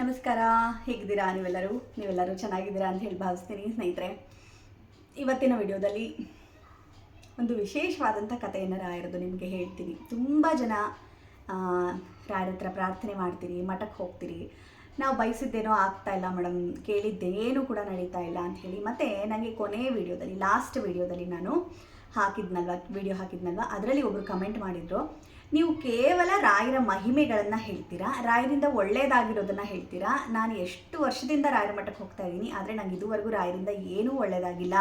ನಮಸ್ಕಾರ, ಹೇಗಿದ್ದೀರಾ ನೀವೆಲ್ಲರೂ? ನೀವೆಲ್ಲರೂ ಚೆನ್ನಾಗಿದ್ದೀರಾ ಅಂತ ಹೇಳಿ ಭಾವಿಸ್ತೀನಿ ಸ್ನೇಹಿತರೆ. ಇವತ್ತಿನ ವಿಡಿಯೋದಲ್ಲಿ ಒಂದು ವಿಶೇಷವಾದಂಥ ಕಥೆಯನ್ನು ರಾಯರದು ನಿಮಗೆ ಹೇಳ್ತೀನಿ. ತುಂಬ ಜನ ರಾಯರ ಹತ್ರ ಪ್ರಾರ್ಥನೆ ಮಾಡ್ತೀರಿ, ಮಠಕ್ಕೆ ಹೋಗ್ತೀರಿ. ನಾವು ಬಯಸಿದ್ದೇನೋ ಆಗ್ತಾ ಇಲ್ಲ ಮೇಡಮ್ ಕೇಳಿದ್ದೇನೂ ಕೂಡ ನಡೀತಾ ಇಲ್ಲ ಅಂತ ಹೇಳಿ. ಮತ್ತು ನನಗೆ ಕೊನೆ ವಿಡಿಯೋದಲ್ಲಿ ಲಾಸ್ಟ್ ವಿಡಿಯೋದಲ್ಲಿ ನಾನು ಹಾಕಿದ್ನಲ್ವ ವಿಡಿಯೋ ಹಾಕಿದ್ನಲ್ವ, ಅದರಲ್ಲಿ ಒಬ್ಬರು ಕಮೆಂಟ್ ಮಾಡಿದರು. ನೀವು ಕೇವಲ ರಾಯರ ಮಹಿಮೆಗಳನ್ನು ಹೇಳ್ತೀರಾ? ರಾಯರಿಂದ ಒಳ್ಳೆಯದಾಗಿರೋದನ್ನು ಹೇಳ್ತೀರಾ? ನಾನು ಎಷ್ಟು ವರ್ಷದಿಂದ ರಾಯರ ಮಠಕ್ಕೆ ಹೋಗ್ತಾ ಇದ್ದೀನಿ, ಆದರೆ ನಂಗೆ ಇದುವರೆಗೂ ರಾಯರಿಂದ ಏನೂ ಒಳ್ಳೆಯದಾಗಿಲ್ಲ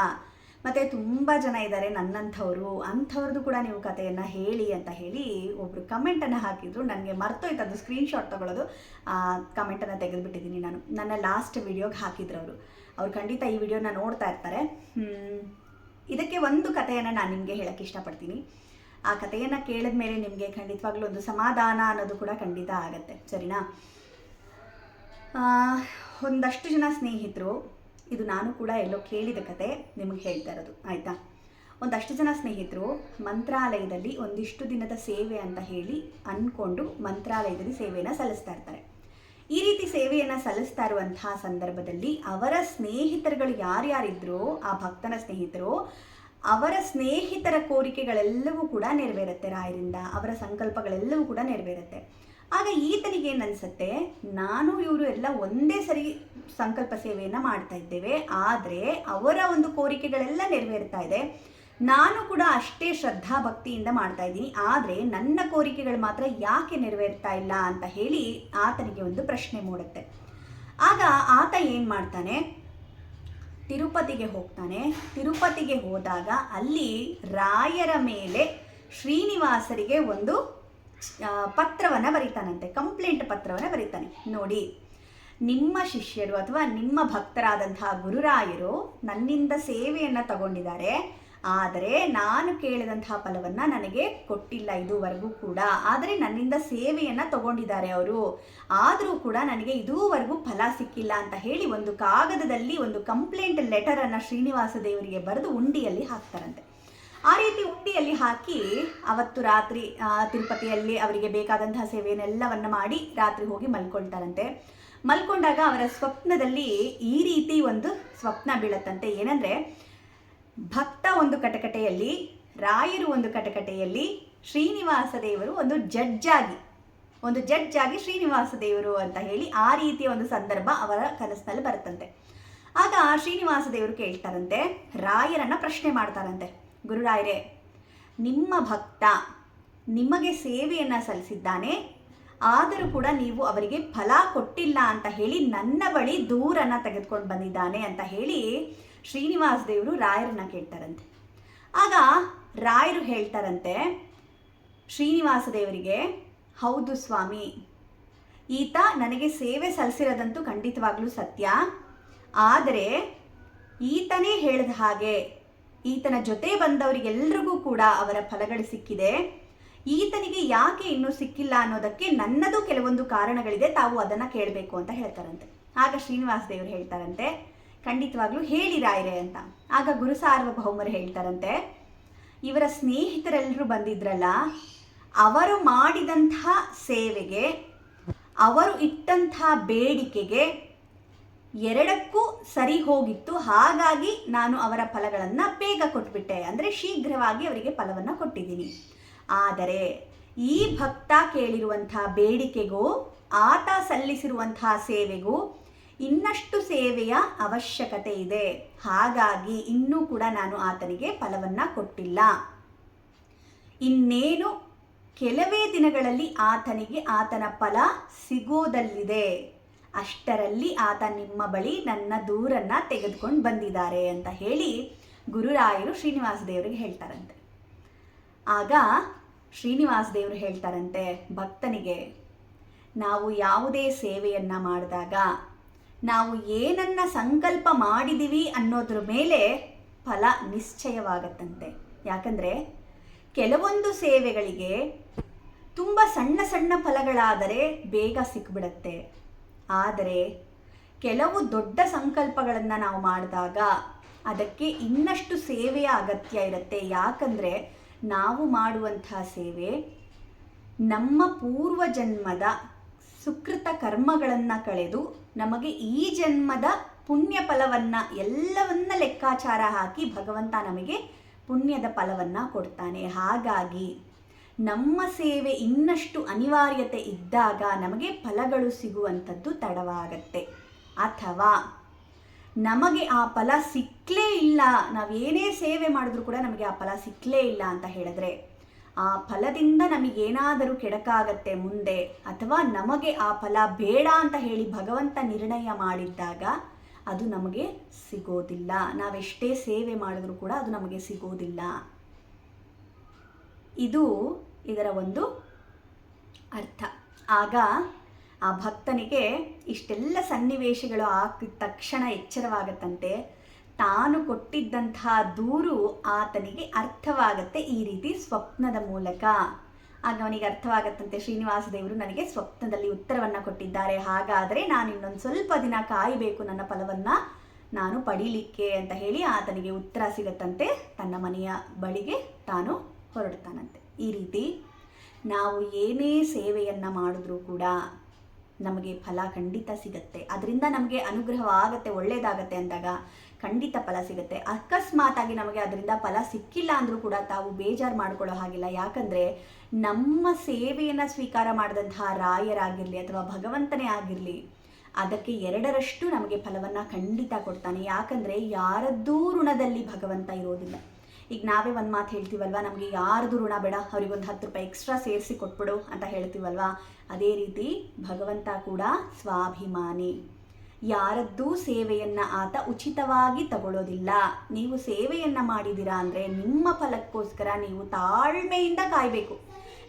ಮತ್ತು ತುಂಬ ಜನ ಇದ್ದಾರೆ ನನ್ನಂಥವ್ರು ಅಂಥವ್ರದ್ದು ಕೂಡ ನೀವು ಕಥೆಯನ್ನು ಹೇಳಿ ಅಂತ ಹೇಳಿ ಒಬ್ಬರು ಕಮೆಂಟನ್ನು ಹಾಕಿದ್ರು. ನನಗೆ ಮರ್ತೋಯ್ತು ಅದು ಸ್ಕ್ರೀನ್ಶಾಟ್ ತೊಗೊಳೋದು. ಆ ಕಮೆಂಟನ್ನು ತೆಗೆದುಬಿಟ್ಟಿದ್ದೀನಿ ನಾನು. ನನ್ನ ಲಾಸ್ಟ್ ವಿಡಿಯೋಗೆ ಹಾಕಿದ್ರು ಅವರು. ಅವ್ರು ಖಂಡಿತ ಈ ವಿಡಿಯೋನ ನೋಡ್ತಾ ಇರ್ತಾರೆ. ಇದಕ್ಕೆ ಒಂದು ಕಥೆಯನ್ನು ನಾನು ನಿಮಗೆ ಹೇಳಕ್ಕೆ ಇಷ್ಟಪಡ್ತೀನಿ. ಆ ಕಥೆಯನ್ನು ಕೇಳಿದ ಮೇಲೆ ನಿಮಗೆ ಖಂಡಿತವಾಗ್ಲೂ ಒಂದು ಸಮಾಧಾನ ಅನ್ನೋದು ಕೂಡ ಖಂಡಿತ ಆಗತ್ತೆ, ಸರಿನಾ? ಒಂದಷ್ಟು ಜನ ಸ್ನೇಹಿತರು, ಇದು ನಾನು ಕೂಡ ಎಲ್ಲೋ ಕೇಳಿದ ಕತೆ, ನಿಮಗೆ ಹೇಳ್ತಾ ಇರೋದು, ಆಯಿತಾ? ಒಂದಷ್ಟು ಜನ ಸ್ನೇಹಿತರು ಮಂತ್ರಾಲಯದಲ್ಲಿ ಒಂದಿಷ್ಟು ದಿನದ ಸೇವೆ ಅಂತ ಹೇಳಿ ಅಂದ್ಕೊಂಡು ಮಂತ್ರಾಲಯದಲ್ಲಿ ಸೇವೆಯನ್ನು ಸಲ್ಲಿಸ್ತಾ ಇರ್ತಾರೆ. ಈ ರೀತಿ ಸೇವೆಯನ್ನು ಸಲ್ಲಿಸ್ತಾ ಇರುವಂತಹ ಸಂದರ್ಭದಲ್ಲಿ ಅವರ ಸ್ನೇಹಿತರುಗಳು ಯಾರ್ಯಾರಿದ್ರೋ, ಆ ಭಕ್ತನ ಸ್ನೇಹಿತರು ಅವರ ಸ್ನೇಹಿತರ ಕೋರಿಕೆಗಳೆಲ್ಲವೂ ಕೂಡ ನೆರವೇರುತ್ತೆ ರಾಯರಿಂದ, ಅವರ ಸಂಕಲ್ಪಗಳೆಲ್ಲವೂ ಕೂಡ ನೆರವೇರುತ್ತೆ. ಆಗ ಈತನಿಗೆ ಏನನ್ಸುತ್ತೆ? ಅನ್ಸುತ್ತೆ ನಾನು ಇವರು ಎಲ್ಲ ಒಂದೇ ಸರಿ ಸಂಕಲ್ಪ ಸೇವೆಯನ್ನು ಮಾಡ್ತಾ ಇದ್ದೇವೆ, ಆದರೆ ಅವರ ಒಂದು ಕೋರಿಕೆಗಳೆಲ್ಲ ನೆರವೇರ್ತಾ ಇದೆ. ನಾನು ಕೂಡ ಅಷ್ಟೇ ಶ್ರದ್ಧಾ ಭಕ್ತಿಯಿಂದ ಮಾಡ್ತಾ ಇದ್ದೀನಿ, ಆದರೆ ನನ್ನ ಕೋರಿಕೆಗಳು ಮಾತ್ರ ಯಾಕೆ ನೆರವೇರ್ತಾ ಇಲ್ಲ ಅಂತ ಹೇಳಿ ಆತನಿಗೆ ಒಂದು ಪ್ರಶ್ನೆ ಮೂಡುತ್ತೆ. ಆಗ ಆತ ಏನು ಮಾಡ್ತಾನೆ? ತಿರುಪತಿಗೆ ಹೋಗ್ತಾನೆ. ತಿರುಪತಿಗೆ ಹೋದಾಗ ಅಲ್ಲಿ ರಾಯರ ಮೇಲೆ ಶ್ರೀನಿವಾಸರಿಗೆ ಒಂದು ಪತ್ರವನ್ನು ಬರೀತಾನಂತೆ. ಕಂಪ್ಲೇಂಟ್ ಪತ್ರವನ್ನ ಬರೀತಾನೆ. ನೋಡಿ, ನಿಮ್ಮ ಶಿಷ್ಯರು ಅಥವಾ ನಿಮ್ಮ ಭಕ್ತರಾದಂತಹ ಗುರುರಾಯರು ನನ್ನಿಂದ ಸೇವೆಯನ್ನು ತಗೊಂಡಿದ್ದಾರೆ. ಆದರೆ ನಾನು ಕೇಳಿದಂತಹ ಫಲವನ್ನು ನನಗೆ ಕೊಟ್ಟಿಲ್ಲ ಇದುವರೆಗೂ ಕೂಡ. ಆದರೆ ನನ್ನಿಂದ ಸೇವೆಯನ್ನು ತಗೊಂಡಿದ್ದಾರೆ ಅವರು. ಆದರೂ ಕೂಡ ನನಗೆ ಇದುವರೆಗೂ ಫಲ ಸಿಕ್ಕಿಲ್ಲ ಅಂತ ಹೇಳಿ ಒಂದು ಕಾಗದದಲ್ಲಿ ಒಂದು ಕಂಪ್ಲೇಂಟ್ ಲೆಟರನ್ನು ಶ್ರೀನಿವಾಸ ದೇವರಿಗೆ ಬರೆದು ಉಂಡಿಯಲ್ಲಿ ಹಾಕ್ತಾರಂತೆ. ಆ ರೀತಿ ಉಂಡಿಯಲ್ಲಿ ಹಾಕಿ ಅವತ್ತು ರಾತ್ರಿ ತಿರುಪತಿಯಲ್ಲಿ ಅವರಿಗೆ ಬೇಕಾದಂತಹ ಸೇವೆಯನ್ನೆಲ್ಲವನ್ನು ಮಾಡಿ ರಾತ್ರಿ ಹೋಗಿ ಮಲ್ಕೊಳ್ತಾರಂತೆ. ಮಲ್ಕೊಂಡಾಗ ಅವರ ಸ್ವಪ್ನದಲ್ಲಿ ಈ ರೀತಿ ಒಂದು ಸ್ವಪ್ನ ಬೀಳತ್ತಂತೆ. ಏನಂದ್ರೆ ಭಕ್ತ ಒಂದು ಕಟಕಟೆಯಲ್ಲಿ, ರಾಯರು ಒಂದು ಕಟಕಟೆಯಲ್ಲಿ ಶ್ರೀನಿವಾಸ ದೇವರು ಒಂದು ಜಡ್ಜ್ ಆಗಿ ಒಂದು ಜಡ್ಜ್ ಆಗಿ ಶ್ರೀನಿವಾಸ ದೇವರು ಅಂತ ಹೇಳಿ ಆ ರೀತಿಯ ಒಂದು ಸಂದರ್ಭ ಅವರ ಕನಸಿನಲ್ಲಿ ಬರುತ್ತಂತೆ. ಆಗ ಶ್ರೀನಿವಾಸ ದೇವರು ಕೇಳ್ತಾರಂತೆ, ರಾಯರನ್ನ ಪ್ರಶ್ನೆ ಮಾಡ್ತಾರಂತೆ, ಗುರುರಾಯರೇ, ನಿಮ್ಮ ಭಕ್ತ ನಿಮಗೆ ಸೇವೆಯನ್ನು ಸಲ್ಲಿಸಿದ್ದಾನೆ, ಆದರೂ ಕೂಡ ನೀವು ಅವರಿಗೆ ಫಲ ಕೊಟ್ಟಿಲ್ಲ ಅಂತ ಹೇಳಿ ನನ್ನ ಬಳಿ ದೂರನ್ನ ತೆಗೆದುಕೊಂಡು ಬಂದಿದ್ದಾನೆ ಅಂತ ಹೇಳಿ ಶ್ರೀನಿವಾಸ ದೇವರು ರಾಯರನ್ನ ಕೇಳ್ತಾರಂತೆ. ಆಗ ರಾಯರು ಹೇಳ್ತಾರಂತೆ, ಶ್ರೀನಿವಾಸ ದೇವರಿಗೆ, ಹೌದು ಸ್ವಾಮಿ, ಈತ ನನಗೆ ಸೇವೆ ಸಲ್ಲಿಸಿರೋದಂತೂ ಖಂಡಿತವಾಗ್ಲೂ ಸತ್ಯ. ಆದರೆ ಈತನೇ ಹೇಳಿದ ಹಾಗೆ ಈತನ ಜೊತೆ ಬಂದವರಿಗೆಲ್ಲರಿಗೂ ಕೂಡ ಅವರ ಫಲಗಳು ಸಿಕ್ಕಿದೆ. ಈತನಿಗೆ ಯಾಕೆ ಇನ್ನೂ ಸಿಕ್ಕಿಲ್ಲ ಅನ್ನೋದಕ್ಕೆ ನನ್ನದು ಕೆಲವೊಂದು ಕಾರಣಗಳಿದೆ. ತಾವು ಅದನ್ನ ಕೇಳಬೇಕು ಅಂತ ಹೇಳ್ತಾರಂತೆ. ಆಗ ಶ್ರೀನಿವಾಸ ದೇವರು ಹೇಳ್ತಾರಂತೆ ಖಂಡಿತವಾಗ್ಲೂ ಹೇಳಿ ರಾಯರೇ ಅಂತ. ಆಗ ಗುರು ಸಾರ್ವಭೌಮರು ಹೇಳ್ತಾರಂತೆ, ಇವರ ಸ್ನೇಹಿತರೆಲ್ಲರೂ ಬಂದಿದ್ರಲ್ಲ, ಅವರು ಮಾಡಿದಂಥ ಸೇವೆಗೆ, ಅವರು ಇಟ್ಟಂಥ ಬೇಡಿಕೆಗೆ ಎರಡಕ್ಕೂ ಸರಿ ಹೋಗಿತ್ತು, ಹಾಗಾಗಿ ನಾನು ಅವರ ಫಲಗಳನ್ನು ಬೇಗ ಕೊಟ್ಬಿಟ್ಟೆ. ಅಂದರೆ ಶೀಘ್ರವಾಗಿ ಅವರಿಗೆ ಫಲವನ್ನು ಕೊಟ್ಟಿದ್ದೀನಿ. ಆದರೆ ಈ ಭಕ್ತ ಕೇಳಿರುವಂಥ ಬೇಡಿಕೆಗೂ, ಆತ ಸಲ್ಲಿಸಿರುವಂತಹ ಸೇವೆಗೂ ಇನ್ನಷ್ಟು ಸೇವೆಯ ಅವಶ್ಯಕತೆ ಇದೆ. ಹಾಗಾಗಿ ಇನ್ನೂ ಕೂಡ ನಾನು ಆತನಿಗೆ ಫಲವನ್ನು ಕೊಟ್ಟಿಲ್ಲ. ಇನ್ನೇನು ಕೆಲವೇ ದಿನಗಳಲ್ಲಿ ಆತನಿಗೆ ಆತನ ಫಲ ಸಿಗೋದಲ್ಲಿದೆ. ಅಷ್ಟರಲ್ಲಿ ಆತ ನಿಮ್ಮ ಬಳಿ ನನ್ನ ದೂರನ್ನ ತೆಗೆದುಕೊಂಡು ಬಂದಿದ್ದಾರೆ ಅಂತ ಹೇಳಿ ಗುರುರಾಯರು ಶ್ರೀನಿವಾಸ ದೇವರಿಗೆ ಹೇಳ್ತಾರಂತೆ. ಆಗ ಶ್ರೀನಿವಾಸ ದೇವರು ಹೇಳ್ತಾರಂತೆ, ಭಕ್ತನಿಗೆ, ನಾವು ಯಾವುದೇ ಸೇವೆಯನ್ನು ಮಾಡಿದಾಗ ನಾವು ಏನನ್ನ ಸಂಕಲ್ಪ ಮಾಡಿದೀವಿ ಅನ್ನೋದ್ರ ಮೇಲೆ ಫಲ ನಿಶ್ಚಯವಾಗತ್ತಂತೆ. ಯಾಕಂದ್ರೆ ಕೆಲವೊಂದು ಸೇವೆಗಳಿಗೆ ತುಂಬ ಸಣ್ಣ ಸಣ್ಣ ಫಲಗಳಾದರೆ ಬೇಗ ಸಿಕ್ಬಿಡತ್ತೆ. ಆದರೆ ಕೆಲವು ದೊಡ್ಡ ಸಂಕಲ್ಪಗಳನ್ನು ನಾವು ಮಾಡಿದಾಗ ಅದಕ್ಕೆ ಇನ್ನಷ್ಟು ಸೇವೆಯ ಅಗತ್ಯ ಇರುತ್ತೆ. ಯಾಕಂದರೆ ನಾವು ಮಾಡುವಂತಹ ಸೇವೆ ನಮ್ಮ ಪೂರ್ವ ಜನ್ಮದ ಸುಕೃತ ಕರ್ಮಗಳನ್ನು ಕಳೆದು ನಮಗೆ ಈ ಜನ್ಮದ ಪುಣ್ಯ ಫಲವನ್ನು ಎಲ್ಲವನ್ನ ಲೆಕ್ಕಾಚಾರ ಹಾಕಿ ಭಗವಂತ ನಮಗೆ ಪುಣ್ಯದ ಫಲವನ್ನು ಕೊಡ್ತಾನೆ. ಹಾಗಾಗಿ ನಮ್ಮ ಸೇವೆ ಇನ್ನಷ್ಟು ಅನಿವಾರ್ಯತೆ ಇದ್ದಾಗ ನಮಗೆ ಫಲಗಳು ಸಿಗುವಂಥದ್ದು ತಡವಾಗತ್ತೆ. ಅಥವಾ ನಮಗೆ ಆ ಫಲ ಸಿಕ್ಕಲೇ ಇಲ್ಲ ನಾವೇನೇ ಸೇವೆ ಮಾಡಿದ್ರೂ ಕೂಡ ನಮಗೆ ಆ ಫಲ ಸಿಕ್ಕಲೇ ಇಲ್ಲ ಅಂತ ಹೇಳಿದ್ರೆ ಆ ಫಲದಿಂದ ನಮಗೇನಾದರೂ ಕೆಡಕಾಗತ್ತೆ ಮುಂದೆ ಅಥವಾ ನಮಗೆ ಆ ಫಲ ಬೇಡ ಅಂತ ಹೇಳಿ ಭಗವಂತ ನಿರ್ಣಯ ಮಾಡಿದ್ದಾಗ ಅದು ನಮಗೆ ಸಿಗೋದಿಲ್ಲ. ನಾವೆಷ್ಟೇ ಸೇವೆ ಮಾಡಿದ್ರೂ ಕೂಡ ಅದು ನಮಗೆ ಸಿಗೋದಿಲ್ಲ. ಇದು ಇದರ ಒಂದು ಅರ್ಥ. ಆಗ ಆ ಭಕ್ತನಿಗೆ ಇಷ್ಟೆಲ್ಲ ಸನ್ನಿವೇಶಗಳು ಆಗಿದ ತಕ್ಷಣ ಎಚ್ಚರವಾಗತ್ತಂತೆ. ತಾನು ಕೊಟ್ಟಿದ್ದಂತಹ ದೂರು ಆತನಿಗೆ ಅರ್ಥವಾಗತ್ತೆ ಈ ರೀತಿ ಸ್ವಪ್ನದ ಮೂಲಕ. ಆಗ ಅವನಿಗೆ ಅರ್ಥವಾಗತ್ತಂತೆ ಶ್ರೀನಿವಾಸ ದೇವರು ನನಗೆ ಸ್ವಪ್ನದಲ್ಲಿ ಉತ್ತರವನ್ನು ಕೊಟ್ಟಿದ್ದಾರೆ. ಹಾಗಾದರೆ ನಾನು ಇನ್ನೊಂದು ಸ್ವಲ್ಪ ದಿನ ಕಾಯಬೇಕು ನನ್ನ ಫಲವನ್ನು. ನಾನು ಪಡೀಲಿಕ್ಕೆ ಅಂತ ಹೇಳಿ ಆತನಿಗೆ ಉತ್ತರ ಸಿಗತ್ತಂತೆ. ತನ್ನ ಮನೆಯ ಬಳಿಗೆ ತಾನು ಹೊರಡ್ತಾನಂತೆ ಈ ರೀತಿ ನಾವು ಏನೇ ಸೇವೆಯನ್ನು ಮಾಡಿದ್ರೂ ಕೂಡ ನಮಗೆ ಫಲ ಖಂಡಿತ ಸಿಗತ್ತೆ. ಅದರಿಂದ ನಮಗೆ ಅನುಗ್ರಹವಾಗುತ್ತೆ ಒಳ್ಳೆಯದಾಗತ್ತೆ ಅಂದಾಗ ಖಂಡಿತ ಫಲ ಸಿಗುತ್ತೆ. ಅಕಸ್ಮಾತಾಗಿ ನಮಗೆ ಅದರಿಂದ ಫಲ ಸಿಕ್ಕಿಲ್ಲ ಅಂದರೂ ಕೂಡ ತಾವು ಬೇಜಾರು ಮಾಡ್ಕೊಳ್ಳೋ ಹಾಗಿಲ್ಲ. ಯಾಕಂದರೆ ನಮ್ಮ ಸೇವೆಯನ್ನು ಸ್ವೀಕಾರ ಮಾಡಿದಂತಹ ರಾಯರಾಗಿರಲಿ ಅಥವಾ ಭಗವಂತನೇ ಆಗಿರಲಿ, ಅದಕ್ಕೆ ಎರಡರಷ್ಟು ನಮಗೆ ಫಲವನ್ನು ಖಂಡಿತ ಕೊಡ್ತಾನೆ. ಯಾಕಂದರೆ ಯಾರದ್ದೂ ಋಣದಲ್ಲಿ ಭಗವಂತ ಇರೋದಿಲ್ಲ. ಈಗ ನಾವೇ ಒಂದು ಮಾತು ಹೇಳ್ತೀವಲ್ವಾ? ನಮಗೆ ಯಾರ್ದು ಋಣ ಬೇಡ, ಅವ್ರಿಗೊಂದು ಹತ್ತು ರೂಪಾಯಿ ಎಕ್ಸ್ಟ್ರಾ ಸೇರಿಸಿ ಕೊಟ್ಬಿಡು ಅಂತ ಹೇಳ್ತೀವಲ್ವಾ? ಅದೇ ರೀತಿ ಭಗವಂತ ಕೂಡ ಸ್ವಾಭಿಮಾನಿ. ಯಾರದ್ದೂ ಸೇವೆಯನ್ನು ಆತ ಉಚಿತವಾಗಿ ತಗೊಳ್ಳೋದಿಲ್ಲ ನೀವು ಸೇವೆಯನ್ನು ಮಾಡಿದ್ದೀರಾ ಅಂದರೆ ನಿಮ್ಮ ಫಲಕ್ಕೋಸ್ಕರ ನೀವು ತಾಳ್ಮೆಯಿಂದ ಕಾಯಬೇಕು.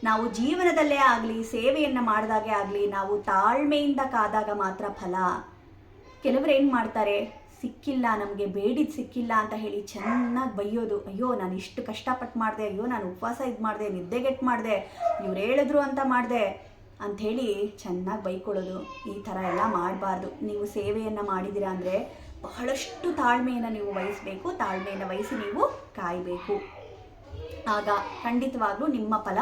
ನಾವು ಜೀವನದಲ್ಲೇ ಆಗಲಿ, ಸೇವೆಯನ್ನು ಮಾಡಿದಾಗೆ ಆಗಲಿ, ನಾವು ತಾಳ್ಮೆಯಿಂದ ಕಾದಾಗ ಮಾತ್ರ ಫಲ. ಕೆಲವರು ಏನು ಮಾಡ್ತಾರೆ? ಸಿಕ್ಕಿಲ್ಲ, ನಮಗೆ ಬೇಡಿದ್ದು ಸಿಕ್ಕಿಲ್ಲ ಅಂತ ಹೇಳಿ ಚೆನ್ನಾಗಿ ಬೈಯೋದು. ಅಯ್ಯೋ, ನಾನು ಇಷ್ಟು ಕಷ್ಟಪಟ್ಟು ಮಾಡಿದೆ, ಅಯ್ಯೋ, ನಾನು ಉಪವಾಸ ಇದು ಮಾಡಿದೆ ನಿದ್ದೆಗೆಟ್ಟು ಮಾಡಿದೆ, ಇವ್ರು ಹೇಳಿದ್ರು ಅಂತ ಮಾಡಿದೆ ಅಂಥೇಳಿ ಚೆನ್ನಾಗಿ ಬೈಕೊಳ್ಳೋದು ಈ ಥರ ಎಲ್ಲ ಮಾಡಬಾರ್ದು. ನೀವು ಸೇವೆಯನ್ನು ಮಾಡಿದ್ದೀರಾ ಅಂದರೆ ಬಹಳಷ್ಟು ತಾಳ್ಮೆಯನ್ನು ನೀವು ವಹಿಸಬೇಕು. ತಾಳ್ಮೆಯನ್ನು ವಹಿಸಿ ನೀವು ಕಾಯಬೇಕು. ಆಗ ಖಂಡಿತವಾಗ್ಲೂ ನಿಮ್ಮ ಫಲ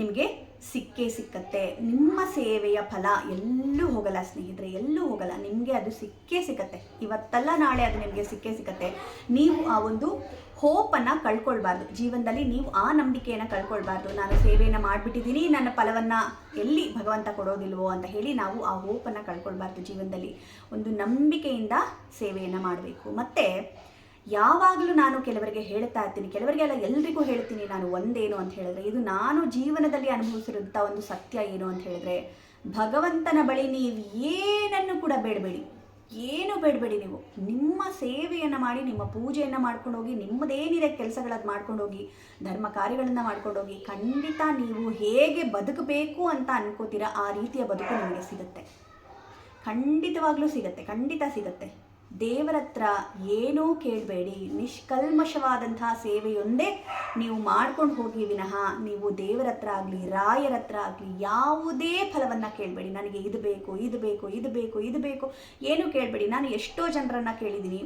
ನಿಮಗೆ ಸಿಕ್ಕೇ ಸಿಕ್ಕತ್ತೆ. ನಿಮ್ಮ ಸೇವೆಯ ಫಲ ಎಲ್ಲೂ ಹೋಗಲ್ಲ ಸ್ನೇಹಿತರೆ, ಎಲ್ಲೂ ಹೋಗಲ್ಲ. ನಿಮಗೆ ಅದು ಸಿಕ್ಕೇ ಸಿಕ್ಕತ್ತೆ. ಇವತ್ತಲ್ಲ ನಾಳೆ ಅದು ನಿಮಗೆ ಸಿಕ್ಕೇ ಸಿಕ್ಕತ್ತೆ. ನೀವು ಆ ಒಂದು ಹೋಪನ್ನು ಕಳ್ಕೊಳ್ಬಾರ್ದು. ಜೀವನದಲ್ಲಿ ನೀವು ಆ ನಂಬಿಕೆಯನ್ನು ಕಳ್ಕೊಳ್ಬಾರ್ದು. ನಾನು ಸೇವೆಯನ್ನು ಮಾಡಿಬಿಟ್ಟಿದ್ದೀನಿ, ನನ್ನ ಫಲವನ್ನು ಎಲ್ಲಿ ಭಗವಂತ ಕೊಡೋದಿಲ್ವೋ ಅಂತ ಹೇಳಿ ನಾವು ಆ ಹೋಪನ್ನು ಕಳ್ಕೊಳ್ಬಾರ್ದು ಜೀವನದಲ್ಲಿ. ಒಂದು ನಂಬಿಕೆಯಿಂದ ಸೇವೆಯನ್ನು ಮಾಡಬೇಕು. ಮತ್ತು ಯಾವಾಗಲೂ ನಾನು ಕೆಲವರಿಗೆ ಹೇಳ್ತಾ ಇರ್ತೀನಿ. ಕೆಲವರಿಗೆ ಕೆಲವರಿಗೆಲ್ಲ ಎಲ್ರಿಗೂ ಹೇಳ್ತೀನಿ ನಾನು ಒಂದೇನು ಅಂತ ಹೇಳಿದ್ರೆ, ಇದು ನಾನು ಜೀವನದಲ್ಲಿ ಅನುಭವಿಸಿರುವಂಥ ಒಂದು ಸತ್ಯ ಏನು ಅಂತ ಹೇಳಿದ್ರೆ, ಭಗವಂತನ ಬಳಿ ನೀವು ಏನನ್ನು ಕೂಡ ಬೇಡಬೇಡಿ. ಏನು ಬೇಡಬೇಡಿ ನೀವು. ನಿಮ್ಮ ಸೇವೆಯನ್ನು ಮಾಡಿ, ನಿಮ್ಮ ಪೂಜೆಯನ್ನು ಮಾಡ್ಕೊಂಡು ಹೋಗಿ, ನಿಮ್ಮದೇನಿದೆ ಕೆಲಸಗಳದ್ದು ಮಾಡ್ಕೊಂಡು ಹೋಗಿ, ಧರ್ಮ ಕಾರ್ಯಗಳನ್ನು ಮಾಡ್ಕೊಂಡು ಹೋಗಿ, ಖಂಡಿತ ನೀವು ಹೇಗೆ ಬದುಕಬೇಕು ಅಂತ ಅನ್ಕೋತೀರಾ, ಆ ರೀತಿಯ ಬದುಕು ನಿಮಗೆ ಸಿಗುತ್ತೆ. ಖಂಡಿತವಾಗ್ಲೂ ಸಿಗುತ್ತೆ, ಖಂಡಿತ ಸಿಗುತ್ತೆ. ದೇವರ ಹತ್ರ ಏನೂ ಕೇಳಬೇಡಿ, ನಿಷ್ಕಲ್ಮಶವಾದಂತಹ ಸೇವೆಯೊಂದೇ ನೀವು ಮಾಡ್ಕೊಂಡು ಹೋಗಿ ವಿನಃ ನೀವು ದೇವರ ಹತ್ರ ಆಗಲಿ ರಾಯರ ಹತ್ರ ಆಗಲಿ ಯಾವುದೇ ಫಲವನ್ನು ಕೇಳಬೇಡಿ. ನನಗೆ ಇದು ಬೇಕು ಇದು ಬೇಕು ಇದು ಬೇಕು ಇದು ಬೇಕು, ಏನೂ ಕೇಳಬೇಡಿ. ನಾನು ಎಷ್ಟೋ ಜನರನ್ನು ಕೇಳಿದ್ದೀನಿ.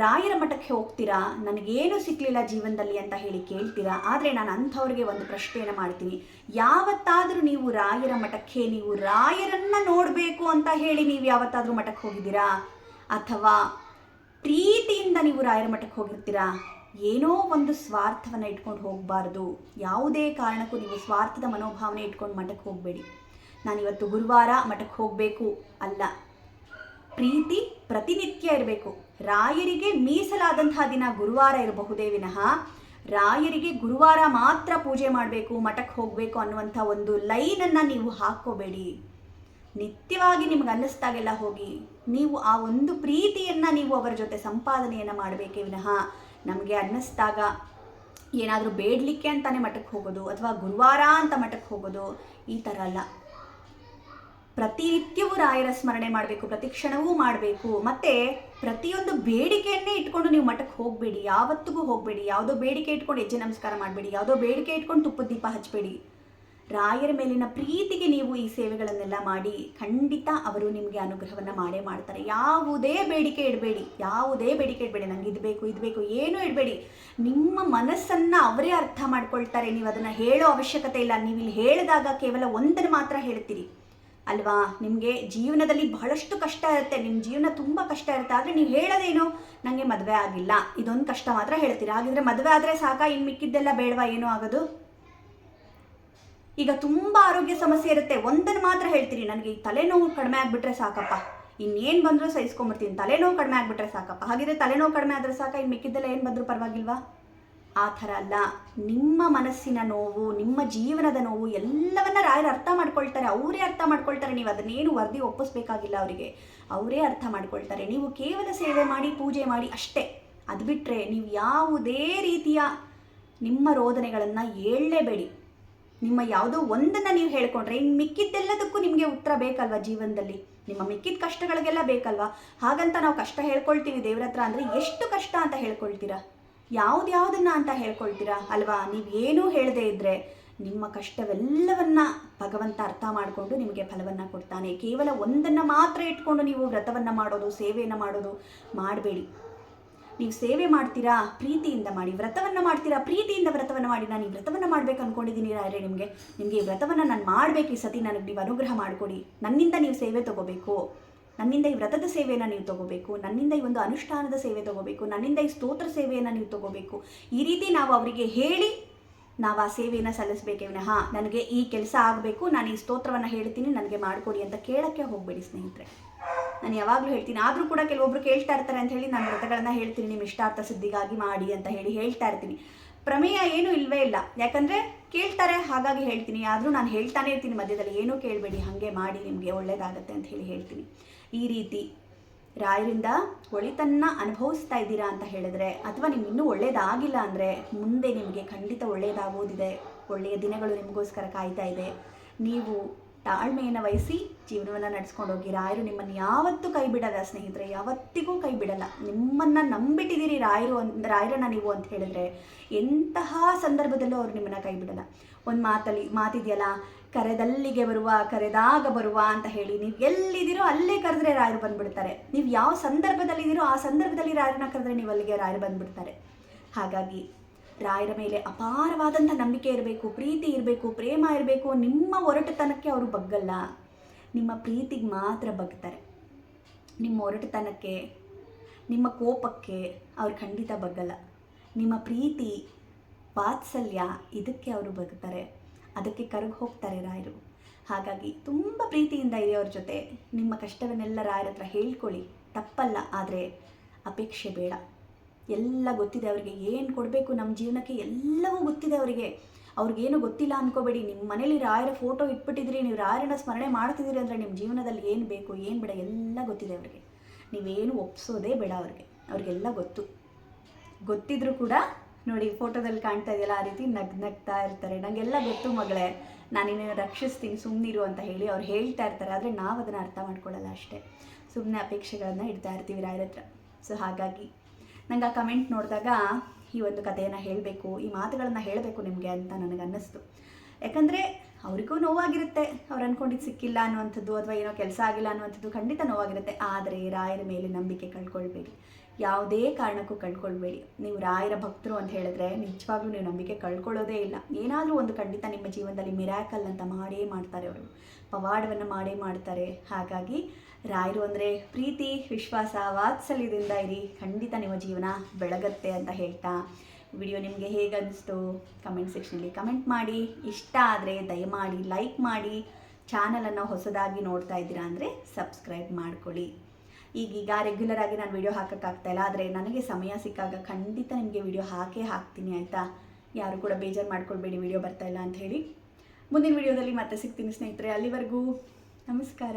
ರಾಯರ ಮಠಕ್ಕೆ ಹೋಗ್ತೀರಾ? ನನಗೇನು ಸಿಕ್ಕಲಿಲ್ಲ ಜೀವನದಲ್ಲಿ ಅಂತ ಹೇಳಿ ಕೇಳ್ತೀರಾ? ಆದರೆ ನಾನು ಅಂಥವ್ರಿಗೆ ಒಂದು ಪ್ರಶ್ನೆಯನ್ನು ಮಾಡ್ತೀನಿ. ಯಾವತ್ತಾದರೂ ನೀವು ರಾಯರ ಮಠಕ್ಕೆ ನೀವು ರಾಯರನ್ನು ನೋಡಬೇಕು ಅಂತ ಹೇಳಿ ನೀವು ಯಾವತ್ತಾದರೂ ಮಠಕ್ಕೆ ಹೋಗಿದ್ದೀರಾ? ಅಥವಾ ಪ್ರೀತಿಯಿಂದ ನೀವು ರಾಯರ ಮಠಕ್ಕೆ ಹೋಗಿರ್ತೀರಾ? ಏನೋ ಒಂದು ಸ್ವಾರ್ಥವನ್ನು ಇಟ್ಕೊಂಡು ಹೋಗಬಾರ್ದು. ಯಾವುದೇ ಕಾರಣಕ್ಕೂ ನೀವು ಸ್ವಾರ್ಥದ ಮನೋಭಾವನೆ ಇಟ್ಕೊಂಡು ಮಠಕ್ಕೆ ಹೋಗಬೇಡಿ. ನಾನಿವತ್ತು ಗುರುವಾರ ಮಠಕ್ಕೆ ಹೋಗಬೇಕು ಅಲ್ಲ. ಪ್ರೀತಿ ಪ್ರತಿನಿತ್ಯ ಇರಬೇಕು. ರಾಯರಿಗೆ ಮೀಸಲಾದಂತಹ ದಿನ ಗುರುವಾರ ಇರಬಹುದೇ ವಿನಃ ರಾಯರಿಗೆ ಗುರುವಾರ ಮಾತ್ರ ಪೂಜೆ ಮಾಡಬೇಕು, ಮಠಕ್ಕೆ ಹೋಗಬೇಕು ಅನ್ನುವಂಥ ಒಂದು ಲೈನನ್ನು ನೀವು ಹಾಕ್ಕೋಬೇಡಿ. ನಿತ್ಯವಾಗಿ ನಿಮ್ಗೆ ಅನ್ನಿಸ್ದಾಗೆಲ್ಲ ಹೋಗಿ ನೀವು ಆ ಒಂದು ಪ್ರೀತಿಯನ್ನು ನೀವು ಅವರ ಜೊತೆ ಸಂಪಾದನೆಯನ್ನು ಮಾಡಬೇಕೇ ವಿನಃ ನಮಗೆ ಅನ್ನಿಸ್ದಾಗ ಏನಾದರೂ ಬೇಡಲಿಕ್ಕೆ ಅಂತಾನೆ ಮಠಕ್ಕೆ ಹೋಗೋದು ಅಥವಾ ಗುರುವಾರ ಅಂತ ಮಠಕ್ಕೆ ಹೋಗೋದು ಈ ಥರ ಅಲ್ಲ. ಪ್ರತಿನಿತ್ಯವೂ ರಾಯರ ಸ್ಮರಣೆ ಮಾಡಬೇಕು, ಪ್ರತಿ ಕ್ಷಣವೂ ಮಾಡಬೇಕು. ಮತ್ತು ಪ್ರತಿಯೊಂದು ಬೇಡಿಕೆಯನ್ನೇ ಇಟ್ಕೊಂಡು ನೀವು ಮಠಕ್ಕೆ ಹೋಗಬೇಡಿ, ಯಾವತ್ತಿಗೂ ಹೋಗಬೇಡಿ. ಯಾವುದೋ ಬೇಡಿಕೆ ಇಟ್ಕೊಂಡು ಹೆಜ್ಜೆ ನಮಸ್ಕಾರ ಮಾಡಬೇಡಿ, ಯಾವುದೋ ಬೇಡಿಕೆ ಇಟ್ಕೊಂಡು ತುಪ್ಪದ ದೀಪ ಹಚ್ಚಬೇಡಿ ರಾಯರ ಮೇಲಿನ ಪ್ರೀತಿಗೆ ನೀವು ಈ ಸೇವೆಗಳನ್ನೆಲ್ಲ ಮಾಡಿ ಖಂಡಿತ ಅವರು ನಿಮಗೆ ಅನುಗ್ರಹವನ್ನು ಮಾಡೇ ಮಾಡ್ತಾರೆ. ಯಾವುದೇ ಬೇಡಿಕೆ ಇಡಬೇಡಿ. ಯಾವುದೇ ಬೇಡಿಕೆ ಇಡಬೇಡಿ. ನಂಗೆ ಇದು ಬೇಕು ಇದು ಬೇಕು, ಏನೂ ಇಡಬೇಡಿ. ನಿಮ್ಮ ಮನಸ್ಸನ್ನು ಅವರೇ ಅರ್ಥ ಮಾಡ್ಕೊಳ್ತಾರೆ. ನೀವು ಅದನ್ನು ಹೇಳೋ ಅವಶ್ಯಕತೆ ಇಲ್ಲ. ನೀವು ಇಲ್ಲಿ ಹೇಳಿದಾಗ ಕೇವಲ ಒಂದನ್ನು ಮಾತ್ರ ಹೇಳ್ತೀರಿ ಅಲ್ವಾ? ನಿಮಗೆ ಜೀವನದಲ್ಲಿ ಬಹಳಷ್ಟು ಕಷ್ಟ ಇರುತ್ತೆ. ನಿಮ್ಮ ಜೀವನ ತುಂಬ ಕಷ್ಟ ಇರುತ್ತೆ. ಆದರೆ ನೀವು ಹೇಳೋದೇನು? ನನಗೆ ಮದುವೆ ಆಗಿಲ್ಲ. ಇದೊಂದು ಕಷ್ಟ ಮಾತ್ರ ಹೇಳ್ತೀರಾ? ಹಾಗಿದ್ರೆ ಮದುವೆ ಆದರೆ ಸಾಕ? ಇನ್ನು ಮಿಕ್ಕಿದ್ದೆಲ್ಲ ಬೇಡವಾ? ಏನೂ ಆಗೋದು? ಈಗ ತುಂಬ ಆರೋಗ್ಯ ಸಮಸ್ಯೆ ಇರುತ್ತೆ. ಒಂದನ್ನು ಮಾತ್ರ ಹೇಳ್ತೀರಿ ನನಗೆ ಈ ತಲೆನೋವು ಕಡಿಮೆ ಆಗಿಬಿಟ್ರೆ ಸಾಕಪ್ಪ. ಇನ್ನೇನು ಬಂದರೂ ಸಹಿಸ್ಕೊಂಬಿಡ್ತೀನಿ ತಲೆನೋವು ಕಡಿಮೆ ಆಗಿಬಿಟ್ರೆ ಸಾಕಪ್ಪ. ಹಾಗಿದ್ರೆ ತಲೆನೋವು ಕಡಿಮೆ ಆದರೆ ಸಾಕ. ಇನ್ನು ಮಿಕ್ಕಿದ್ದೆಲ್ಲ ಏನು ಬಂದರೂ ಪರವಾಗಿಲ್ವಾ? ಆ ಥರ ಅಲ್ಲ. ನಿಮ್ಮ ಮನಸ್ಸಿನ ನೋವು, ನಿಮ್ಮ ಜೀವನದ ನೋವು ಎಲ್ಲವನ್ನ ರಾಯರು ಅರ್ಥ ಮಾಡ್ಕೊಳ್ತಾರೆ. ಅವರೇ ಅರ್ಥ ಮಾಡ್ಕೊಳ್ತಾರೆ. ನೀವು ಅದನ್ನೇನು ವರದಿ ಒಪ್ಪಿಸ್ಬೇಕಾಗಿಲ್ಲ ಅವರಿಗೆ. ಅವರೇ ಅರ್ಥ ಮಾಡ್ಕೊಳ್ತಾರೆ. ನೀವು ಕೇವಲ ಸೇವೆ ಮಾಡಿ, ಪೂಜೆ ಮಾಡಿ ಅಷ್ಟೇ. ಅದು ಬಿಟ್ಟರೆ ನೀವು ಯಾವುದೇ ರೀತಿಯ ನಿಮ್ಮ ರೋದನೆಗಳನ್ನು ಹೇಳಲೇಬೇಡಿ. ನಿಮ್ಮ ಯಾವುದೋ ಒಂದನ್ನು ನೀವು ಹೇಳ್ಕೊಂಡ್ರೆ ಇನ್ನು ಮಿಕ್ಕಿದ್ದೆಲ್ಲದಕ್ಕೂ ನಿಮಗೆ ಉತ್ತರ ಬೇಕಲ್ವಾ ಜೀವನದಲ್ಲಿ? ನಿಮ್ಮ ಮಿಕ್ಕಿದ ಕಷ್ಟಗಳಿಗೆಲ್ಲ ಬೇಕಲ್ವಾ? ಹಾಗಂತ ನಾವು ಕಷ್ಟ ಹೇಳ್ಕೊಳ್ತೀವಿ ದೇವ್ರ ಹತ್ರ ಅಂದರೆ ಎಷ್ಟು ಕಷ್ಟ ಅಂತ ಹೇಳ್ಕೊಳ್ತೀರಾ? ಯಾವ್ದ್ಯಾವ್ದನ್ನ ಅಂತ ಹೇಳ್ಕೊಳ್ತೀರಾ? ಅಲ್ವಾ? ನೀವು ಏನೂ ಹೇಳದೇ ಇದ್ದರೆ ನಿಮ್ಮ ಕಷ್ಟವೆಲ್ಲವನ್ನ ಭಗವಂತ ಅರ್ಥ ಮಾಡಿಕೊಂಡು ನಿಮಗೆ ಫಲವನ್ನು ಕೊಡ್ತಾನೆ. ಕೇವಲ ಒಂದನ್ನು ಮಾತ್ರ ಇಟ್ಕೊಂಡು ನೀವು ವ್ರತವನ್ನು ಮಾಡೋದು, ಸೇವೆಯನ್ನು ಮಾಡೋದು ಮಾಡಬೇಡಿ. ನೀವು ಸೇವೆ ಮಾಡ್ತೀರಾ? ಪ್ರೀತಿಯಿಂದ ಮಾಡಿ, ವ್ರತವನ್ನು ಮಾಡ್ತೀರಾ? ಪ್ರೀತಿಯಿಂದ ವ್ರತವನ್ನು ಮಾಡಿ, ನಾನು ಈ ವ್ರತವನ್ನು ಮಾಡ್ಬೇಕು ಅಂದ್ಕೊಂಡಿದ್ದೀನಿ ರಾಯರೇ ನಿಮಗೆ. ನಿಮಗೆ ಈ ವ್ರತವನ್ನು ನಾನು ಮಾಡಬೇಕು ಈ ಸತಿ, ನನಗೆ ನೀವು ಅನುಗ್ರಹ ಮಾಡಿಕೊಡಿ. ನನ್ನಿಂದ ನೀವು ಸೇವೆ ತಗೋಬೇಕು. ನನ್ನಿಂದ ಈ ವ್ರತದ ಸೇವೆಯನ್ನು ನೀವು ತಗೋಬೇಕು. ನನ್ನಿಂದ ಈ ಒಂದು ಅನುಷ್ಠಾನದ ಸೇವೆ ತಗೋಬೇಕು. ನನ್ನಿಂದ ಈ ಸ್ತೋತ್ರ ಸೇವೆಯನ್ನು ನೀವು ತಗೋಬೇಕು. ಈ ರೀತಿ ನಾವು ಅವರಿಗೆ ಹೇಳಿ ನಾವು ಆ ಸೇವೆಯನ್ನು ಸಲ್ಲಿಸಬೇಕೇ ವಿನಃ ನನಗೆ ಈ ಕೆಲಸ ಆಗಬೇಕು, ನಾನು ಈ ಸ್ತೋತ್ರವನ್ನು ಹೇಳ್ತೀನಿ, ನನಗೆ ಮಾಡಿಕೊಡಿ ಅಂತ ಕೇಳೋಕ್ಕೆ ಹೋಗಬೇಡಿ ಸ್ನೇಹಿತರೆ. ನಾನು ಯಾವಾಗಲೂ ಹೇಳ್ತೀನಿ. ಆದರೂ ಕೂಡ ಕೆಲವೊಬ್ರು ಕೇಳ್ತಾ ಇರ್ತಾರೆ ಅಂತ ಹೇಳಿ ನಾನು ವ್ರತಗಳನ್ನ ಹೇಳ್ತೀನಿ, ನಿಮ್ಮ ಇಷ್ಟಾರ್ಥ ಸಿದ್ಧಿಗಾಗಿ ಮಾಡಿ ಅಂತ ಹೇಳಿ ಹೇಳ್ತಾ ಇರ್ತೀನಿ. ಪ್ರಮೇಯ ಏನೂ ಇಲ್ವೇ ಇಲ್ಲ. ಯಾಕಂದರೆ ಕೇಳ್ತಾರೆ, ಹಾಗಾಗಿ ಹೇಳ್ತೀನಿ. ಆದರೂ ನಾನು ಹೇಳ್ತಾನೆ ಇರ್ತೀನಿ ಮಧ್ಯದಲ್ಲಿ. ಏನೂ ಕೇಳಬೇಡಿ, ಹಾಗೆ ಮಾಡಿ, ನಿಮಗೆ ಒಳ್ಳೇದಾಗತ್ತೆ ಅಂತ ಹೇಳಿ ಹೇಳ್ತೀನಿ. ಈ ರೀತಿ ರಾಯರಿಂದ ಒಳಿತನ್ನ ಅನುಭವಿಸ್ತಾ ಇದ್ದೀರಾ ಅಂತ ಹೇಳಿದ್ರೆ, ಅಥವಾ ನಿಮ್ಗೆ ಇನ್ನೂ ಒಳ್ಳೇದಾಗಿಲ್ಲ ಅಂದರೆ, ಮುಂದೆ ನಿಮಗೆ ಖಂಡಿತ ಒಳ್ಳೆಯದಾಗೋದಿದೆ ಒಳ್ಳೆಯ ದಿನಗಳು ನಿಮಗೋಸ್ಕರ ಕಾಯ್ತಾ ಇದೆ. ನೀವು ತಾಳ್ಮೆಯನ್ನು ವಹಿಸಿ ಜೀವನವನ್ನು ನಡೆಸ್ಕೊಂಡು ಹೋಗಿ, ರಾಯರು ನಿಮ್ಮನ್ನು ಯಾವತ್ತೂ ಕೈ ಬಿಡಲ್ಲ ಸ್ನೇಹಿತರೆ, ಯಾವತ್ತಿಗೂ ಕೈ ಬಿಡಲ್ಲ. ನಿಮ್ಮನ್ನು ನಂಬಿಟ್ಟಿದ್ದೀರಿ ರಾಯರು ಅಂತ ರಾಯರನ್ನ ನೀವು ಅಂತ ಹೇಳಿದ್ರೆ ಎಂತಹ ಸಂದರ್ಭದಲ್ಲೂ ಅವರು ನಿಮ್ಮನ್ನು ಕೈ ಬಿಡಲ್ಲ. ಒಂದು ಮಾತಲ್ಲಿ, ಮಾತಿದೆಯಲ್ಲ, ಕರೆದಲ್ಲಿಗೆ ಬರುವ, ಕರೆದಾಗ ಬರುವ ಅಂತ ಹೇಳಿ, ನೀವು ಎಲ್ಲಿದ್ದೀರೋ ಅಲ್ಲೇ ಕರೆದ್ರೆ ರಾಯರು ಬಂದ್ಬಿಡ್ತಾರೆ. ನೀವು ಯಾವ ಸಂದರ್ಭದಲ್ಲಿದ್ದೀರೋ ಆ ಸಂದರ್ಭದಲ್ಲಿ ರಾಯರನ್ನ ಕರೆದ್ರೆ ನೀವು ಅಲ್ಲಿಗೆ ರಾಯರು ಬಂದ್ಬಿಡ್ತಾರೆ. ಹಾಗಾಗಿ ರಾಯರ ಮೇಲೆ ಅಪಾರವಾದಂಥ ನಂಬಿಕೆ ಇರಬೇಕು, ಪ್ರೀತಿ ಇರಬೇಕು, ಪ್ರೇಮ ಇರಬೇಕು, ನಿಮ್ಮ ಒರಟುತನಕ್ಕೆ ಅವರು ಬಗ್ಗಲ್ಲ. ನಿಮ್ಮ ಪ್ರೀತಿಗೆ ಮಾತ್ರ ಬಗ್ತಾರೆ. ನಿಮ್ಮ ಒರಟುತನಕ್ಕೆ, ನಿಮ್ಮ ಕೋಪಕ್ಕೆ ಅವ್ರು ಖಂಡಿತ ಬಗ್ಗಲ್ಲ. ನಿಮ್ಮ ಪ್ರೀತಿ, ವಾತ್ಸಲ್ಯ ಇದಕ್ಕೆ ಅವರು ಬಗ್ತಾರೆ. ಅದಕ್ಕೆ ಕರಗಿ ಹೋಗ್ತಾರೆ ರಾಯರು. ಹಾಗಾಗಿ ತುಂಬ ಪ್ರೀತಿಯಿಂದ ಇದೆ ಅವ್ರ ಜೊತೆ ನಿಮ್ಮ ಕಷ್ಟವನ್ನೆಲ್ಲ ರಾಯರ ಹತ್ರ ಹೇಳ್ಕೊಳ್ಳಿ. ತಪ್ಪಲ್ಲ, ಆದರೆ ಅಪೇಕ್ಷೆ ಬೇಡ. ಎಲ್ಲ ಗೊತ್ತಿದೆ ಅವರಿಗೆ. ಏನು ಕೊಡಬೇಕು ನಮ್ಮ ಜೀವನಕ್ಕೆ? ಎಲ್ಲವೂ ಗೊತ್ತಿದೆ ಅವರಿಗೆ. ಅವ್ರಿಗೇನು ಗೊತ್ತಿಲ್ಲ ಅನ್ಕೋಬೇಡಿ. ನಿಮ್ಮ ಮನೇಲಿ ರಾಯರ ಫೋಟೋ ಇಟ್ಬಿಟ್ಟಿದ್ರಿ, ನೀವು ರಾಯರನ್ನ ಸ್ಮರಣೆ ಮಾಡ್ತಿದ್ದೀರಿ ಅಂದರೆ ನಿಮ್ಮ ಜೀವನದಲ್ಲಿ ಏನು ಬೇಕು, ಏನು ಬೇಡ, ಎಲ್ಲ ಗೊತ್ತಿದೆ ಅವರಿಗೆ. ನೀವೇನು ಒಪ್ಸೋದೇ ಬೇಡ ಅವ್ರಿಗೆ. ಅವ್ರಿಗೆಲ್ಲ ಗೊತ್ತು. ಗೊತ್ತಿದ್ರು ಕೂಡ ನೋಡಿ ಫೋಟೋದಲ್ಲಿ ಕಾಣ್ತಾ ಇದೆಯಲ್ಲ, ಆ ರೀತಿ ನಗ್ ನಗ್ತಾ ಇರ್ತಾರೆ. ನನಗೆಲ್ಲ ಗೊತ್ತು ಮಗಳೇ ನಾನು ನಿನ್ನನ್ನು ರಕ್ಷಿಸ್ತೀನಿ ಸುಮ್ಮನಿರು ಅಂತ ಹೇಳಿ ಅವ್ರು ಹೇಳ್ತಾ ಇರ್ತಾರೆ. ಆದರೆ ನಾವು ಅದನ್ನು ಅರ್ಥ ಮಾಡ್ಕೊಳ್ಳಲ್ಲ ಅಷ್ಟೇ. ಸುಮ್ಮನೆ ಅಪೇಕ್ಷೆಗಳನ್ನು ಇಡ್ತಾ ಇರ್ತೀವಿ ರಾಯರ ಹತ್ರ. ಸೊ ಹಾಗಾಗಿ ನಂಗೆ ಆ ಕಮೆಂಟ್ ನೋಡಿದಾಗ ಈ ಒಂದು ಕಥೆಯನ್ನು ಹೇಳಬೇಕು, ಈ ಮಾತುಗಳನ್ನು ಹೇಳಬೇಕು ನಿಮಗೆ ಅಂತ ನನಗೆ ಅನ್ನಿಸ್ತು ಯಾಕಂದರೆ ಅವರಿಗೂ ನೋವಾಗಿರುತ್ತೆ, ಅವ್ರು ಅಂದ್ಕೊಂಡಿದ್ದು ಸಿಕ್ಕಿಲ್ಲ ಅನ್ನುವಂಥದ್ದು ಅಥವಾ ಏನೋ ಕೆಲಸ ಆಗಿಲ್ಲ ಅನ್ನುವಂಥದ್ದು ಖಂಡಿತ ನೋವಾಗಿರುತ್ತೆ. ಆದರೆ ರಾಯರ ಮೇಲೆ ನಂಬಿಕೆ ಕಳ್ಕೊಳ್ಬೇಡಿ. ಯಾವುದೇ ಕಾರಣಕ್ಕೂ ಕಳ್ಕೊಳ್ಬೇಡಿ. ನೀವು ರಾಯರ ಭಕ್ತರು ಅಂತ ಹೇಳಿದ್ರೆ ನಿಜವಾಗ್ಲೂ ನೀವು ನಂಬಿಕೆ ಕಳ್ಕೊಳ್ಳೋದೇ ಇಲ್ಲ. ಏನಾದರೂ ಒಂದು ಖಂಡಿತ ನಿಮ್ಮ ಜೀವನದಲ್ಲಿ ಮಿರಾಕಲ್ ಅಂತ ಮಾಡೇ ಮಾಡ್ತಾರೆ ಅವರು. ಪವಾಡವನ್ನು ಮಾಡೇ ಮಾಡ್ತಾರೆ. ಹಾಗಾಗಿ ರಾಯರು ಅಂದರೆ ಪ್ರೀತಿ, ವಿಶ್ವಾಸ, ವಾತ್ಸಲ್ಯದಿಂದ ಇರಿ. ಖಂಡಿತ ನಿಮ್ಮ ಜೀವನ ಬೆಳಗತ್ತೆ ಅಂತ ಹೇಳ್ತಾ ವಿಡಿಯೋ ನಿಮಗೆ ಹೇಗೆ ಅನಿಸ್ತು ಕಮೆಂಟ್ ಸೆಕ್ಷನಲ್ಲಿ ಕಮೆಂಟ್ ಮಾಡಿ. ಇಷ್ಟ ಆದರೆ ದಯಮಾಡಿ, ಲೈಕ್ ಮಾಡಿ. ಚಾನಲನ್ನು ಹೊಸದಾಗಿ ನೋಡ್ತಾ ಇದ್ದೀರಾ ಅಂದರೆ ಸಬ್ಸ್ಕ್ರೈಬ್ ಮಾಡ್ಕೊಳ್ಳಿ. ಈಗೀಗ ರೆಗ್ಯುಲರ್ ಆಗಿ ನಾನು ವಿಡಿಯೋ ಹಾಕೋಕ್ಕಾಗ್ತಾ ಇಲ್ಲ, ಆದರೆ ನನಗೆ ಸಮಯ ಸಿಕ್ಕಾಗ ಖಂಡಿತ ನಿಮಗೆ ವಿಡಿಯೋ ಹಾಕೇ ಹಾಕ್ತೀನಿ, ಆಯಿತಾ? ಯಾರು ಕೂಡ ಬೇಜಾರು ಮಾಡ್ಕೊಳ್ಬೇಡಿ, ವಿಡಿಯೋ ಬರ್ತಾ ಇಲ್ಲ ಅಂತ ಹೇಳಿ. ಮುಂದಿನ ವಿಡಿಯೋದಲ್ಲಿ ಮತ್ತೆ ಸಿಗ್ತೀನಿ ಸ್ನೇಹಿತರೆ, ಅಲ್ಲಿವರೆಗೂ ನಮಸ್ಕಾರ.